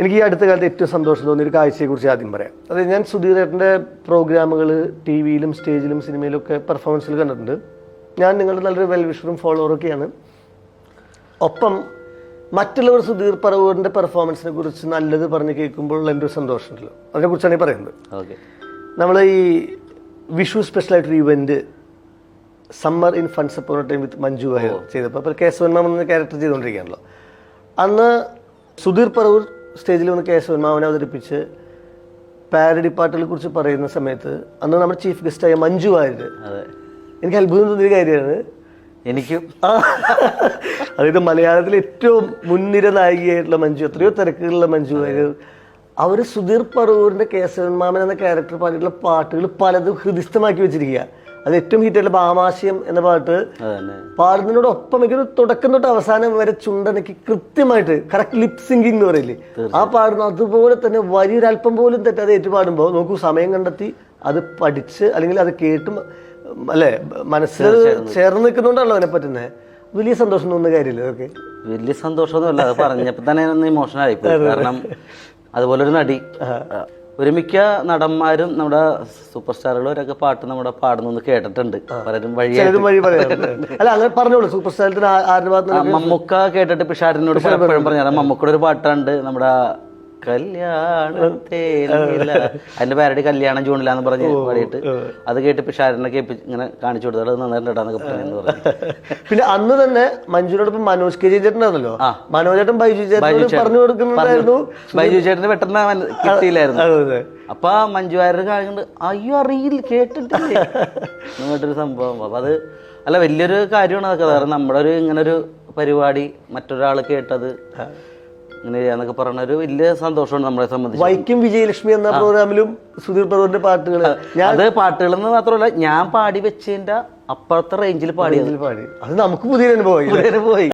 എനിക്ക് ഈ അടുത്ത കാലത്ത് ഏറ്റവും സന്തോഷം തോന്നിയ ഒരു കാഴ്ചയെക്കുറിച്ച് ആദ്യം പറയാം. അതായത് ഞാൻ സുധീരേട്ടന്റെ പ്രോഗ്രാമുകൾ ടി വിയിലും സ്റ്റേജിലും സിനിമയിലും ഒക്കെ പെർഫോമൻസിൽ കണ്ടിട്ടുണ്ട്. ഞാൻ നിങ്ങളുടെ നല്ലൊരു വെൽവിഷറും ഫോളോവറും ഒക്കെയാണ്. ഒപ്പം മറ്റുള്ളവർ സുധീർ പറവൂരിന്റെ പെർഫോമൻസിനെ കുറിച്ച് നല്ലത് പറഞ്ഞ് കേൾക്കുമ്പോൾ എന്റെ ഒരു സന്തോഷമുണ്ടല്ലോ. അതിനെക്കുറിച്ചാണ് ഈ പറയുന്നത്. ഓക്കെ. നമ്മൾ ഈ Vishu സ്പെഷ്യലായിട്ടൊരു event summer in funs upon time with Manju Warrier ചെയ്തപ്പോൾ അപ്പോൾ കേശവൻ മാമൻ എന്ന ക്യാരക്ടർ ചെയ്തുകൊണ്ടിരിക്കുകയാണല്ലോ. അന്ന് സുധീർ പറവൂർ സ്റ്റേജിൽ വന്ന് കേശവൻ അവതരിപ്പിച്ച് പാരഡി പാട്ടുകളെ കുറിച്ച് പറയുന്ന സമയത്ത് അന്ന് നമ്മുടെ ചീഫ് ഗസ്റ്റായ മഞ്ജു അതെ. എനിക്ക് അത്ഭുതം തോന്നിയ കാര്യമാണ്. എനിക്കും. അതായത് മലയാളത്തിലെ ഏറ്റവും മുൻനിര നായികയായിട്ടുള്ള മഞ്ജു എത്രയോ തിരക്കുകളുള്ള മഞ്ജു വാര്യർ അവർ സുധീർ പറവൂരിന്റെ കേശവൻ മാമൻ എന്ന ക്യാരക്ടർ പാടിയിട്ടുള്ള പാട്ടുകൾ പലതും ഹൃദിസ്ഥമാക്കി വെച്ചിരിക്കുക അത് ഏറ്റവും ഹിറ്റായിട്ടുള്ള ബാമാശയം എന്ന പാട്ട്. പാടുന്നതിനോടൊപ്പം എനിക്ക് തുടക്കം തൊട്ട് അവസാനം വരെ ചുണ്ടനക്ക് കൃത്യമായിട്ട് കറക്റ്റ് ലിപ് സിംഗിങ് എന്ന് പറയില്ലേ? ആ പാടുന്ന അതുപോലെ തന്നെ വലിയൊരല്പം പോലും തെറ്റാതെ ഏറ്റുപാടുമ്പോൾ നോക്കൂ സമയം കണ്ടെത്തി അത് പഠിച്ച് അല്ലെങ്കിൽ അത് കേട്ടും അല്ലെ? മനസ്സിൽ ചേർന്ന് നിൽക്കുന്നുണ്ടല്ലോ അതിനെ പറ്റുന്നത് വലിയ സന്തോഷം തോന്നുന്ന കാര്യമില്ല അതൊക്കെ? വലിയ സന്തോഷമൊന്നുമല്ല അത് പറഞ്ഞപ്പോ തന്നെ ഇമോഷനായി കാരണം അതുപോലെ ഒരു നടി. ഒരു മിക്ക നടന്മാരും നമ്മുടെ സൂപ്പർ സ്റ്റാറുകളൊക്കെ പാട്ട് നമ്മുടെ പാടുന്നു കേട്ടിട്ടുണ്ട്. പലരും വഴി അല്ല അങ്ങനെ പറഞ്ഞോളൂ. സൂപ്പർ സ്റ്റാറിന്റെ മമ്മൂക്ക കേട്ടിട്ട് പിഷാരനോട് പലപ്പോഴും പറഞ്ഞു മമ്മൂക്കയുടെ ഒരു പാട്ടുണ്ട് നമ്മുടെ കല്യാണത്തേനില അതിന്റെ പാരടി കല്യാണം ജൂണിലാന്ന് പറഞ്ഞ് പാടിയിട്ട് അത് കേട്ട് ഷാരനൊക്കെ ഇങ്ങനെ കാണിച്ചു അത് നന്നായിട്ടുണ്ടാന്നൊക്കെ പറഞ്ഞു പിന്നെ അന്ന് തന്നെ മഞ്ജുവിനോടൊപ്പം മനോജ് കെ ചേട്ടനാണല്ലോ. മനോജേട്ടൻ ബൈജു ചേട്ടനോട് പറഞ്ഞു കൊടുക്കുന്നുണ്ടായിരുന്നു ബൈജു ചേട്ടന് പെട്ടെന്ന് കിട്ടിയില്ലായിരുന്നു. അപ്പൊ മഞ്ജു വാര്യർ കാണുന്നുണ്ട് അയ്യോ അറിയില്ല കേട്ടിട്ടില്ലേ? എന്നിട്ടൊരു സംഭവം. അപ്പൊ അത് അല്ല വലിയൊരു കാര്യമാണ് അതൊക്കെ. കാരണം നമ്മുടെ ഒരു ഇങ്ങനൊരു പരിപാടി മറ്റൊരാൾ കേട്ടത്. ഇങ്ങനെ ചെയ്യാന്നൊക്കെ പറഞ്ഞ ഒരു വലിയ സന്തോഷമാണ് നമ്മളെ സംബന്ധിച്ച്. വൈക്കം വിജയലക്ഷ്മി എന്ന പ്രോഗ്രാമിലും സുധീർ പ്രഭുവിന്റെ പാട്ടുകൾ അത് പാട്ടുകൾ എന്ന് മാത്രമല്ല ഞാൻ പാടി വെച്ചതിന്റെ അപ്പുറത്തെ റേഞ്ചിൽ പാടിയത്. പാടി. അത് നമുക്ക് പുതിയ അനുഭവമായി. പോയി